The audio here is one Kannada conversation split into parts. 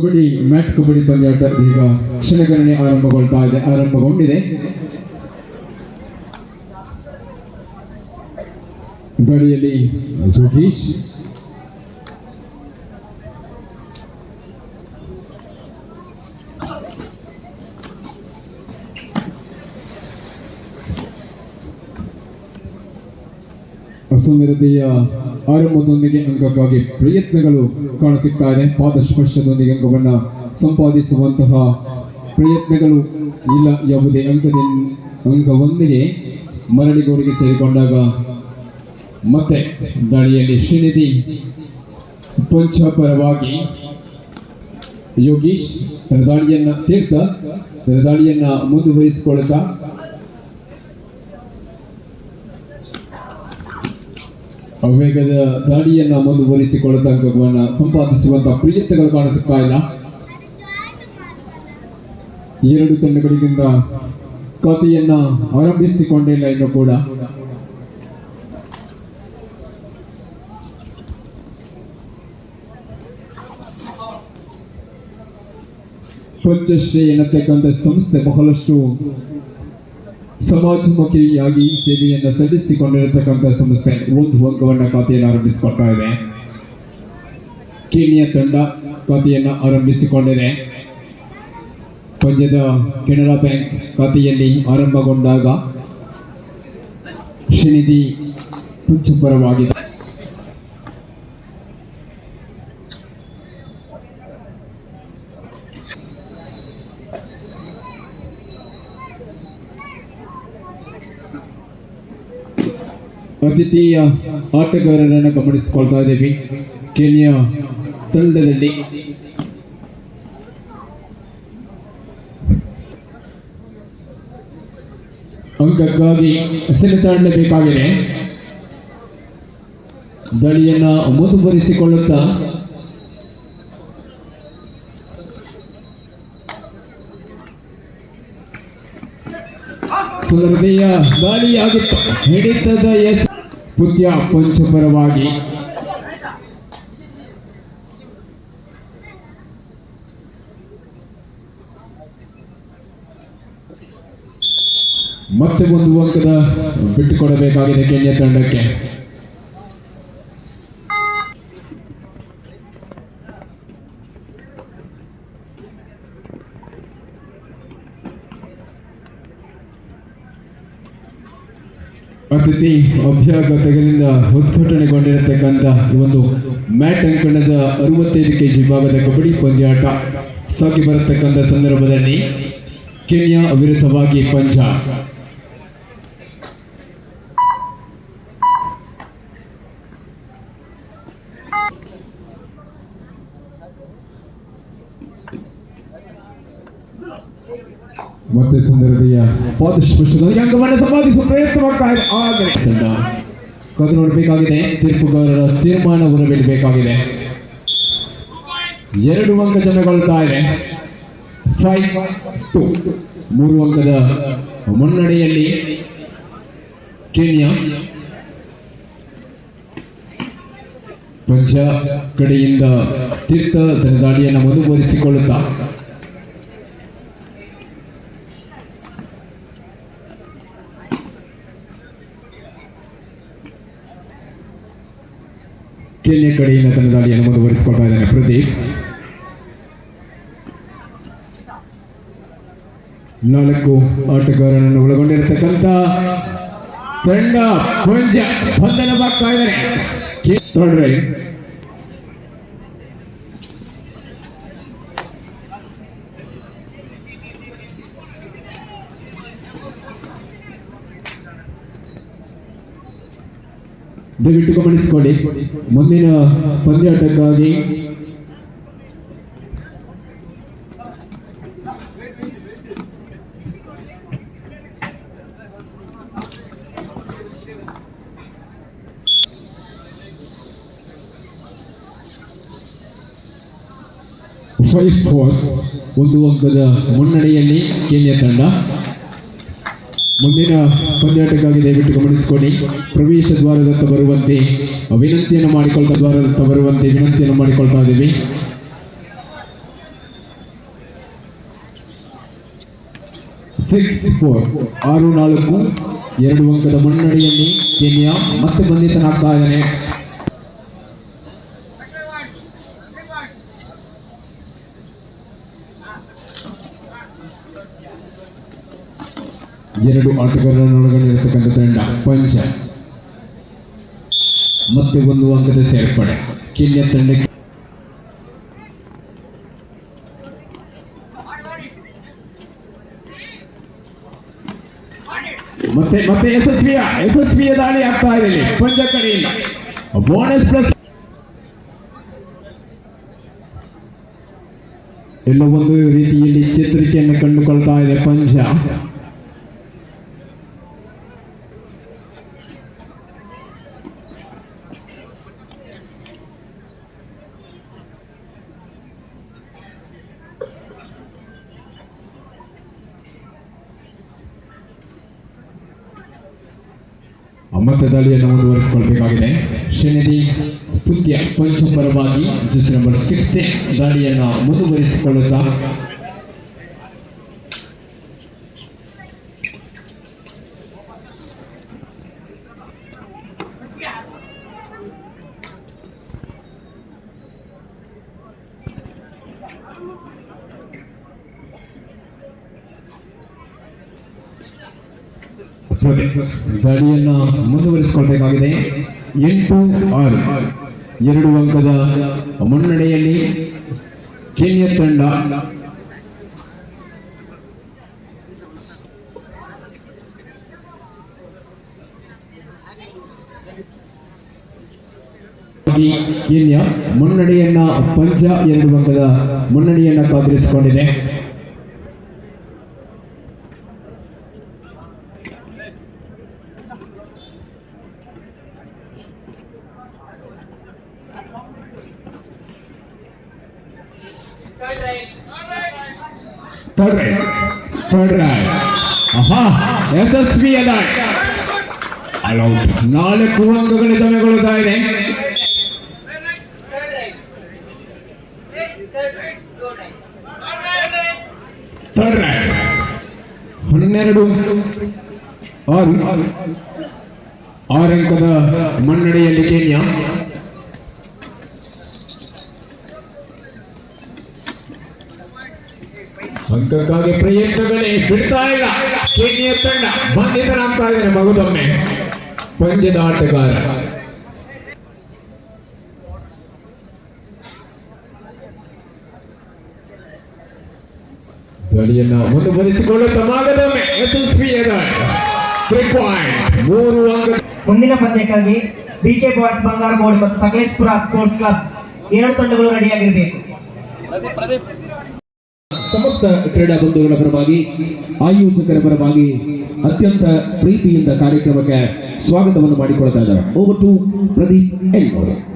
ಕಬಡ್ಡಿ ಮ್ಯಾಟ್ ಕಬಡ್ಡಿ ಪಂದ್ಯಾಟ ಈಗ ಕ್ಷಣಗಣನೆ ಆರಂಭಗೊಳ್ತಾ ಇದೆ ಆರಂಭಗೊಂಡಿದೆ. ಗಾಡಿಯಲ್ಲಿ ಸುಧೀಶ್ ಅಸಮೃದ್ಧಿಯ ಆರಂಭದೊಂದಿಗೆ ಅಂಗಕ್ಕಾಗಿ ಪ್ರಯತ್ನಗಳು ಕಾಣಸಿಗ್ತಾ ಇದೆ. ಪಾದಸ್ಪರ್ಶದೊಂದಿಗೆ ಅಂಗವನ್ನು ಸಂಪಾದಿಸುವಂತಹ ಪ್ರಯತ್ನಗಳು ಇಲ್ಲ. ಯಾವುದೇ ಅಂಕದಿಂದ ಅಂಕವೊಂದಿಗೆ ಮರಳಿಗೋಡಿಗೆ ಸೇರಿಕೊಂಡಾಗ ಮತ್ತೆ ದಾಳಿಯಲ್ಲಿ ಶ್ರೀನಿಧಿ ಪಂಚಪರವಾಗಿ ಯೋಗೀಶ್ ತನ್ನ ದಾಳಿಯನ್ನು ತೀರ್ಥ, ತನ್ನ ದಾಳಿಯನ್ನು ಮುಂದುವರಿಸಿಕೊಳ್ಳುತ್ತಾ ವೇಗದ ದಾಳಿಯನ್ನ ಮುಂದುವರಿಸಿಕೊಳ್ಳುತ್ತಾ ಅಂಕವನ್ನು ಸಂಪಾದಿಸುವಂತಹ ಪ್ರಯತ್ನಗಳು ಕಾಣಿಸುತ್ತಾ ಇಲ್ಲ. ಎರಡು ತಂಡಗಳಿಗಿಂತ ಕಥೆಯನ್ನ ಆರಂಭಿಸಿಕೊಂಡಿಲ್ಲ ಇನ್ನು ಕೂಡ. ಪಂಚಶ್ರೀ ಎನ್ನತಕ್ಕಂಥ ಸಂಸ್ಥೆ ಬಹಳಷ್ಟು ಸಮಾಜಮುಖಿಯಾಗಿ ಸೇವೆಯನ್ನು ಸಲ್ಲಿಸಿಕೊಂಡಿರತಕ್ಕಂಥ ಸಂಸ್ಥೆ ಒಂದು ಅಂಕವನ್ನ ಖಾತೆಯನ್ನು ಆರಂಭಿಸಿಕೊಳ್ತಾ ಇದೆ. ಕೇನಿಯಾ ತಂಡ ಖಾತೆಯನ್ನು ಆರಂಭಿಸಿಕೊಂಡಿದೆ. ಪಂದ್ಯದ ಕೆನರಾ ಬ್ಯಾಂಕ್ ಖಾತೆಯಲ್ಲಿ ಆರಂಭಗೊಂಡಾಗ ಶ್ರೀನಿಧಿ ಪುಂಚಪರವಾಗಿದೆ ಅತಿಥಿಯ ಆಟಗಾರರನ್ನು ಗಮನಿಸಿಕೊಳ್ತಾ ಇದ್ದೀವಿ. ಕೆನಿಯಾ ತಂಡದಲ್ಲಿ. ಅಂಕಕ್ಕಾಗಿ ಸೆಣಸಾಡಲೇಬೇಕಾಗಿದೆ ದಳಿಯನ್ನ ಮುಂದುವರಿಸಿಕೊಳ್ಳುತ್ತಾ. ಸುಂದರತೆಯ ದಾಳಿಯಾಗಿತ್ತು ಹಿಡಿತದ ಎಸ್ ಪುತ್ಯ ಪಂಚಪರವಾಗಿ. ಮತ್ತೆ ಒಂದು ಅಂಕದ ಬಿಟ್ಟುಕೊಡಬೇಕಾಗಿದೆ ಕೆನ್ಯ ತಂಡಕ್ಕೆ. ಅತಿಥಿ ಅಭ್ಯಾಗತಗಳಿಂದ ಉದ್ಘಾಟನೆಗೊಂಡಿರತಕ್ಕಂಥ ಈ ಒಂದು ಮ್ಯಾಟ್ ಅಂಕಣದ ಅರವತ್ತೈದು ಕೆಜಿ ಭಾಗದ ಕಬಡ್ಡಿ ಪಂದ್ಯಾಟ ಸಾಗಿ ಬರತಕ್ಕಂಥ ಸಂದರ್ಭದಲ್ಲಿ ಕೆನಿಯಾ ವಿರುದ್ಧವಾಗಿ ಪಂಜಾಬ್ ಮತ್ತೆ ಸುಂದರತೆಯ ಪಾದಸ್ಪರ್ಶದೊಂದಿಗೆ ಅಂಕವನ್ನು ಸಂಪಾದಿಸುವ ಪ್ರಯತ್ನ ಮಾಡ್ತಾ ಇದೆ. ಆದರೆ ಕಾದು ನೋಡಬೇಕಾಗಿದೆ. ತೀರ್ಪುಗಾರರ ತೀರ್ಮಾನ ಹೊರಬೀಳಬೇಕಾಗಿದೆ ಎರಡು ಅಂಕ ಜನಗೊಳ್ತಾ ಇದೆ. ಫೈವ್ ಟು ಮೂರು ಅಂಕದ ಮುನ್ನಡೆಯಲ್ಲಿ ಕೇನ್ಯಾ ಪಂಚ ಕಡೆಯಿಂದ ತೀರ್ಥ ತನ್ನ ಮುಂದುವರಿಸಿಕೊಳ್ಳುತ್ತಾ ಕೇನ್ಯಾ ಕಡೆಯಿಂದ ತನ್ನ ದಾಳಿಯನ್ನು ಮುಂದುವರಿಸಿಕೊಳ್ತಾ ಇದ್ದಾನೆ ಪ್ರದೀಪ್. ನಾಲ್ಕು ಆಟಗಾರರನ್ನು ಒಳಗೊಂಡಿರತಕ್ಕಂಥ ತಂಡ ಪಂದ್ಯ ಬಂಧನವಾಗ್ತಾ ಇದ್ದಾರೆ. ದಯವಿಟ್ಟು ಗಮನಿಸಿಕೊಳ್ಳಿ ಮುಂದಿನ ಪಂದ್ಯಾಟಕ್ಕಾಗಿ ಫೈವ್ ಫೋರ್ ಒಂದು ಅಂಕದ ಮುನ್ನಡೆಯಲ್ಲಿ ಕೇಂದ್ರ ತಂಡ. ಮುಂದಿನ ಪಂದ್ಯಾಟಕ್ಕಾಗಿ ದಯವಿಟ್ಟು ಗಮನಿಸಿಕೊಳ್ಳಿ. ಪ್ರವೇಶ ದ್ವಾರದತ್ತ ಬರುವಂತೆ ವಿನಂತಿಯನ್ನು ಮಾಡಿಕೊಳ್ತಾ, ದ್ವಾರದತ್ತ ಬರುವಂತೆ ವಿನಂತಿಯನ್ನು ಮಾಡಿಕೊಳ್ತಾ ಇದ್ದೀವಿ. ಸಿಕ್ಸ್ ಫೋರ್ ಆರು, ನಾಲ್ಕು, ಎರಡು ಅಂಕದ ಮುನ್ನಡೆಯಲ್ಲಿ ಕೆನ್ಯಾ ಮತ್ತೆ ಬಂಧಿತನಾಗ್ತಾ ಇದ್ದಾನೆ. ಎರಡು ಆಟಗಾರರನ್ನು ಒಳಗೊಂಡಿರತಕ್ಕಂಥ ತಂಡ ಪಂಚ. ಮತ್ತೆ ಒಂದು ಅಂಕದ ಸೇರ್ಪಡೆ. ಕೆನ್ಯಾ ತಂಡಕ್ಕೆ ಮತ್ತೆ ಮತ್ತೆ ಯಶಸ್ವಿಯ ಯಶಸ್ವಿಯ ದಾಳಿ ಆಗ್ತಾ ಇದೆ ಪಂಚ ಕಡೆಯಿಂದ. ಬೋನಸ್ ಪ್ಲಸ್ ಎಲ್ಲೋ ಒಂದು ರೀತಿಯಲ್ಲಿ ಚೇತರಿಕೆಯನ್ನು ಕಂಡುಕೊಳ್ತಾ ಇದೆ ಪಂಚ. ಮತ್ತೆ ದಾಳಿಯನ್ನು ಮುಂದುವರಿಸಿಕೊಳ್ಬೇಕಾಗಿದೆ. ಶ್ರೀನಿಧಿ ಪುತ್ಯ ಪಂಚ ಪರವಾಗಿ ನಂಬರ್ ಸಿಕ್ಸ್ಟೀನ್ ದಾಳಿಯನ್ನು ಮುಂದುವರಿಸಿಕೊಳ್ಳುತ್ತಾ ದಾಳಿಯನ್ನು ಮುಂದುವರಿಸಿಕೊಳ್ಬೇಕಾಗಿದೆ. ಎಂಟು ಆರು. ಎರಡು ಅಂಕದ ಮುನ್ನಡೆಯಲ್ಲಿ ಕೇನ್ಯ ತಂಡ ಕೇನ್ಯ ಮುನ್ನಡೆಯನ್ನ ಪಂಚ ಎರಡು ಅಂಕದ ಮುನ್ನಡೆಯನ್ನ ಕಾದಿರಿಸಿಕೊಂಡಿದೆ ರೈಟ್ ಆಹಾ ಯಶಸ್ವಿಯ ದಾಳಿ ಅಲೌಡ್ ನಾಲ್ಕು ಅಂಕಗಳು ದಮೆಗೊಳ್ಳುತ್ತಾ ಇದೆ ಹನ್ನೆರಡು ಆರು ಆರು ಅಂಕದ ಕೇನ್ಯಾ? ಅಂಕಕ್ಕಾಗಿ ಪ್ರಯತ್ನಗಳೇ ಬಿಡ್ತಾ ಇಲ್ಲ? ಕೇನ್ಯ ತಂಡ ಬಂಧಿತನಾಗ್ತಾ ಇದ್ದಾನೆ ಮಗುದೊಮ್ಮೆ. ಪಂದ್ಯದ ಆಟಗಾರ ದಾಳಿಯನ್ನ ಮುಂದುವರಿಸಿಕೊಳ್ಳುತ್ತಾ ಮಗದೊಮ್ಮೆ ಯಶಸ್ವಿಯದ ತ್ರೀ ಪಾಯಿಂಟ್ ಮೂರು ಅಂಕ. ಮುಂದಿನ ಪಂದ್ಯಕ್ಕಾಗಿ ಬಿಕೆ ಬಾಯ್ಸ್ ಬಂಗಾರಗೋಡ್ ಮತ್ತು ಸಕಲೇಶ್ಪುರ ಸ್ಪೋರ್ಟ್ಸ್ ಕ್ಲಬ್ ಎರಡು ತಂಡಗಳು ರೆಡಿಯಾಗಿರಬೇಕು ಸಮಸ್ತ ಕ್ರೀಡಾ ಬಂಧುಗಳ ಪರವಾಗಿ, ಆಯೋಜಕರ ಪರವಾಗಿ ಅತ್ಯಂತ ಪ್ರೀತಿಯಿಂದ ಕಾರ್ಯಕ್ರಮಕ್ಕೆ ಸ್ವಾಗತವನ್ನು ಮಾಡಿಕೊಳ್ತಾ ಇದ್ದಾರೆ. ಓವರ್ ಟು ಪ್ರದೀಪ್ ಎಲ್ ಅವರು.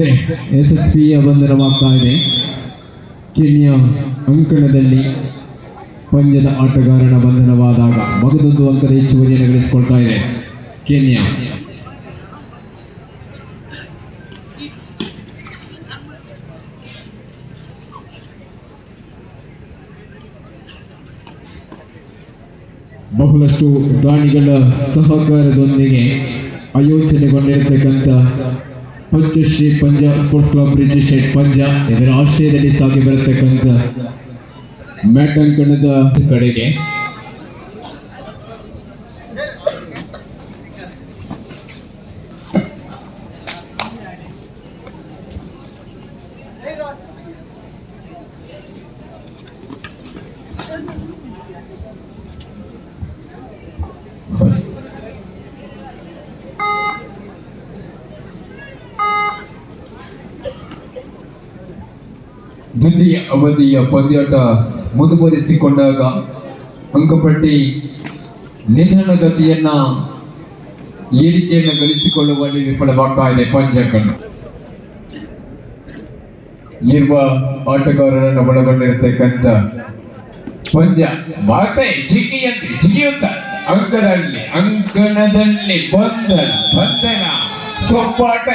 ಮತ್ತೆ ಯಶಸ್ವಿಯ ಬಂಧನವಾಗ್ತಾ ಇದೆ. ಕೆನ್ಯಾ ಅಂಕಣದಲ್ಲಿ ಪಂದ್ಯದ ಆಟಗಾರನ ಬಂಧನವಾದಾಗ ಮಗದೊಂದು ಅಂಕದ ಹೆಚ್ಚುವರಿಯನ್ನು ಗಳಿಸಿಕೊಳ್ತಾ ಇದೆ. ಕೆನ್ಯಾ. ಬಹಳಷ್ಟು ಪ್ರಾಣಿಗಳ ಸಹಕಾರದೊಂದಿಗೆ ಆಯೋಜನೆಗೊಂಡಿರತಕ್ಕಂಥ Panchashree Punjab sports club registered Punjab ಇದರ ಆಶ್ರಯದಲ್ಲಿ ಸಾಗಿ ಬರತಕ್ಕಂಥ ಮ್ಯಾಟಂಕಣದ ಕಡೆಗೆ. ಅವಧಿಯ ಪಂದ್ಯಾಟ ಮುಂದುವರಿಸಿಕೊಂಡಾಗ ಅಂಕಪಟ್ಟಿ ನಿಧಾನಗತಿಯನ್ನ ಏರಿಕೆಯನ್ನು ಗಳಿಸಿಕೊಳ್ಳುವಲ್ಲಿ ವಿಫಲವಾಗ್ತಾ ಇದೆ ಪಂಚಕಣ್ಣು ಇರುವ ಆಟಗಾರರನ್ನು ಒಳಗೊಂಡಿರತಕ್ಕಂಥ ಪಂಜ ಮಾತೆ ಜಿಗಿಯಂತೆ, ಜಿಗಿಯುತ್ತ ಅಂಕದಲ್ಲಿ, ಅಂಕಣದಲ್ಲಿ ಬಂಧನ ಬಂಧನ ಸೊಪ್ಪಾಟ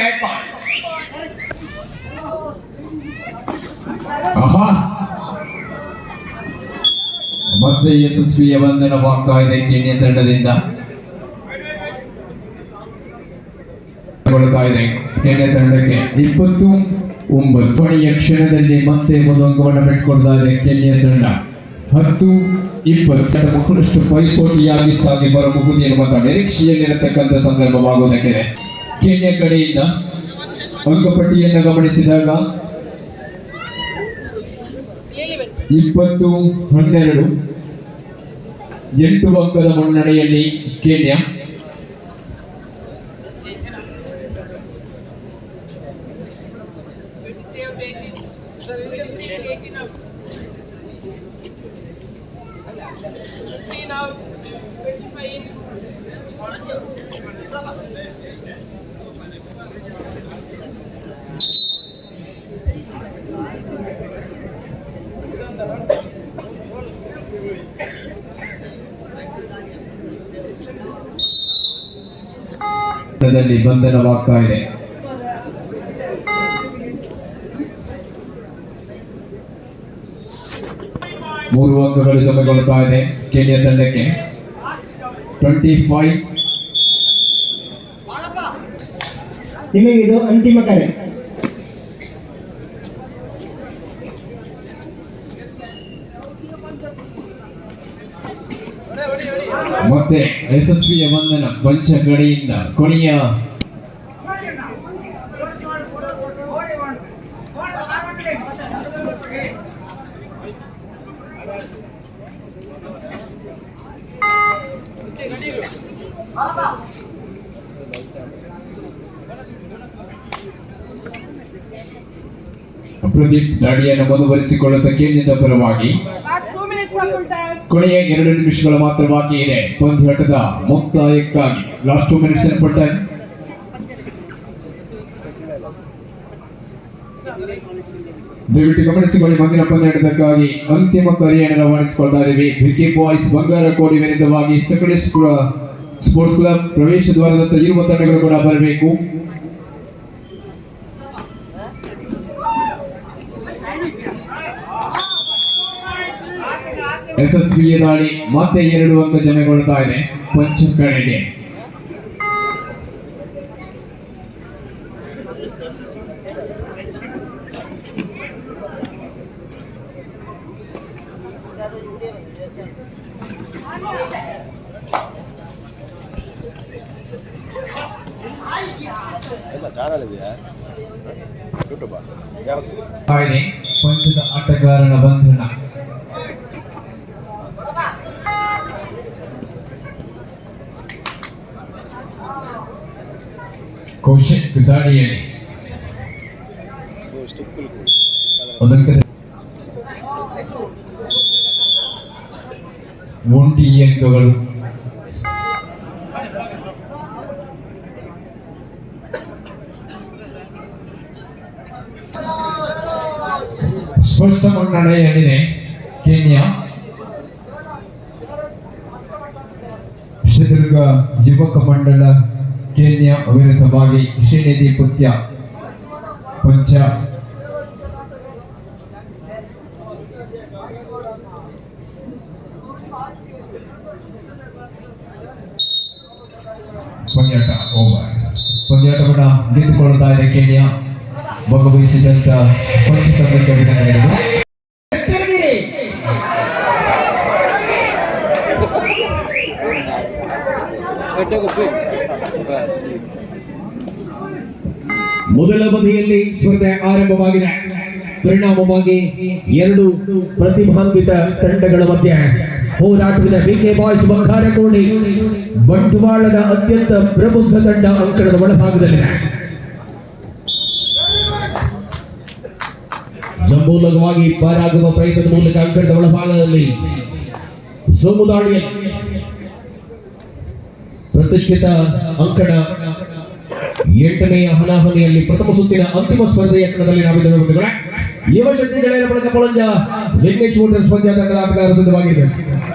ಆಹಾ. ಮತ್ತೆ ಯಶಸ್ವಿಯ ಬಂಧನವಾಗ್ತಾ ಇದೆ ಕೆನ್ಯ ತಂಡದಿಂದ. ಇದೆ ತಂಡಕ್ಕೆ. ಇಪ್ಪತ್ತು ಒಂಬತ್ತು ಕೊನೆಯ ಕ್ಷಣದಲ್ಲಿ ಮತ್ತೆ ಒಂದು ಅಂಕವನ್ನು ಬಿಟ್ಕೊಡ್ತಾ ಇದೆ ಕೆನ್ಯ ತಂಡ. ಹತ್ತು, ಇಪ್ಪತ್ತು ಬಹಳಷ್ಟು ಪೈಪೋಟಿಯಾಗಿ ಸಾಗಿ ಬರಬಹುದು ಎನ್ನುವಂತ ನಿರೀಕ್ಷೆಯಲ್ಲಿರತಕ್ಕಂಥ ಸಂದರ್ಭವಾಗುವುದಕ್ಕೆ. ಕೆನ್ಯ ಕಡೆಯಿಂದ ಅಂಕಪಟ್ಟಿಯನ್ನು ಗಮನಿಸಿದಾಗ ಇಪ್ಪತ್ತು ಹನ್ನೆರಡು ಎಂಟು ಅಂಕದ ಮುನ್ನಡೆಯಲ್ಲಿ ಕೇನ್ಯ. ಬಂಧನವಾಗ್ತಾ ಇದೆ ಮೂರು ಅಂಕಗಳು ಜಮೆಗೊಳ್ತಾ ಇದೆ ಕೆನ್ಯ ತಂಡಕ್ಕೆ. ಟ್ವೆಂಟಿ ಫೈವ್ ನಿಮಗೆ ಇದು ಅಂತಿಮ ಕರೆ. ಮತ್ತೆ ಯಶಸ್ವಿಯ ವಂದನ ಪಂಚ ಕಡೆಯಿಂದ ಕೊನೆಯ ಪ್ರದೀಪ್ ದಾಡಿಯನ್ನು ಮುಂದುವರಿಸಿಕೊಳ್ಳುತ್ತ ಕೇಂದ್ರದ ಪರವಾಗಿ ಕೊನೆಯ ಎರಡು ನಿಮಿಷಗಳು ಮಾತ್ರ ಬಾಕಿ ಇದೆ. ಪಂದ್ಯಾಟದ ಮುಕ್ತಾಯಕ್ಕಾಗಿ. ಲಾಸ್ಟ್ ಟೂ ಮಿನಿಟ್ಸ್ ಪಟ್ಟ ದಯವಿಟ್ಟು ಗಮನಿಸಿಕೊಳ್ಳಿ ಮುಂದಿನ ಪಂದ್ಯಾಟದಕ್ಕಾಗಿ ಅಂತಿಮ ಕರೆಯನ್ನು ರವಾನಿಸಿಕೊಳ್ತಾ ಇದ್ದೀವಿ. ಬಿಕಿ ಬಾಯ್ಸ್ ಬಂಗಾರ ಕೋಡಿ ವಿರುದ್ಧವಾಗಿ ಸಕಲೇಶ್ಪುರ ಸ್ಪೋರ್ಟ್ಸ್ ಕ್ಲಬ್ ಪ್ರವೇಶ ದ್ವಾರದತ್ತ ಇರುವ ತಂಡಗಳು ಕೂಡ ಬರಬೇಕು. ಯಶಸ್ವಿಯ ದಾಳಿ ಮತ್ತೆ ಎರಡು ಅಂಕ ಜಮೆಗೊಳ್ತಾ ಇದೆ ಪಂಚ ಕಡೆಗೆ. ಎಲ್ಲ ಚಾನಲ್ ಇದೆಯಾ? ಯೂಟ್ಯೂಬಾ ಯಾವುದು? ಇದೆ ಪಂಚದ ಆಟಗಾರನ ಬಂಧನ. ಕೌಶಿಕ್ ದಾಳಿಯಲ್ಲಿ ಸ್ಟಿಕ್ಕಲ್ ಒಂದಂಕದ ಒಂಟಿ ಅಂಕಗಳು ಸ್ಪಷ್ಟ ಮುನ್ನಡೆಯಲ್ಲಿದೆ ಕೇನ್ಯಾ ಚಿತ್ರದುರ್ಗ ಯುವಕ ಮಂಡಳ ಕೇನ್ಯಾ ಕೃಷಿ ನಿಧಿ ಪುತ್ಯ ಪಂಚ. ಪಂದ್ಯಾಟ ಓವರ್ ಪಂದ್ಯಾಟವನ್ನ ನಿಂತುಕೊಳ್ತಾ ಇದೆ ಕೇನ್ಯಾ ಭಾಗವಹಿಸಿದಂತ ಪಂಚತಂತ್ರಕ್ಕೆ ಅಭಿನಂದನೆಗಳು ಮೊದಲ ಬದಿಯಲ್ಲಿ ಸ್ಪರ್ಧೆ ಆರಂಭವಾಗಿದೆ. ಪರಿಣಾಮವಾಗಿ ಎರಡು ಪ್ರತಿಭಾನ್ವಿತ ತಂಡಗಳ ಮಧ್ಯೆ ಹೋರಾಟವಿದೆ. ಬಿಕೆ ಬಾಯ್ಸ್ ಬಂಗಾರಕೋಣಿ ಬಂಟ್ವಾಳದ ಅತ್ಯಂತ ಪ್ರಬುದ್ಧ ತಂಡ ಅಂಕಣದ ಒಳಭಾಗದಲ್ಲಿದೆ. ಜಂಬೂಲಕವಾಗಿ ಪಾರಾಗುವ ಪ್ರಯತ್ನದ ಮೂಲಕ ಅಂಕಣದ ಒಳಭಾಗದಲ್ಲಿ ಸೋಮುದಾಳಿಯ ಪ್ರತಿಷ್ಠಿತ ಅಂಕಣ ಎಂಟನೆಯ ಹಣಾಹಣಿಯಲ್ಲಿ ಪ್ರಥಮ ಸುತ್ತಿನ ಅಂತಿಮ ಸ್ಪರ್ಧೆಯ ಕಣದಲ್ಲಿ ನಾವಿದ್ದೇವೆ ಬಂಧುಗಳೇ. ಗೆಳೆಯರ ಬಳಕ ಪೊಳಂಜ. ಲಿಂಗೇಶ್ ಮೋಟರ್ ಸ್ಪರ್ಧೆಯ ತಂಡದ ಆಟಗಾರರು ಸಿದ್ಧವಾಗಿರಬೇಕು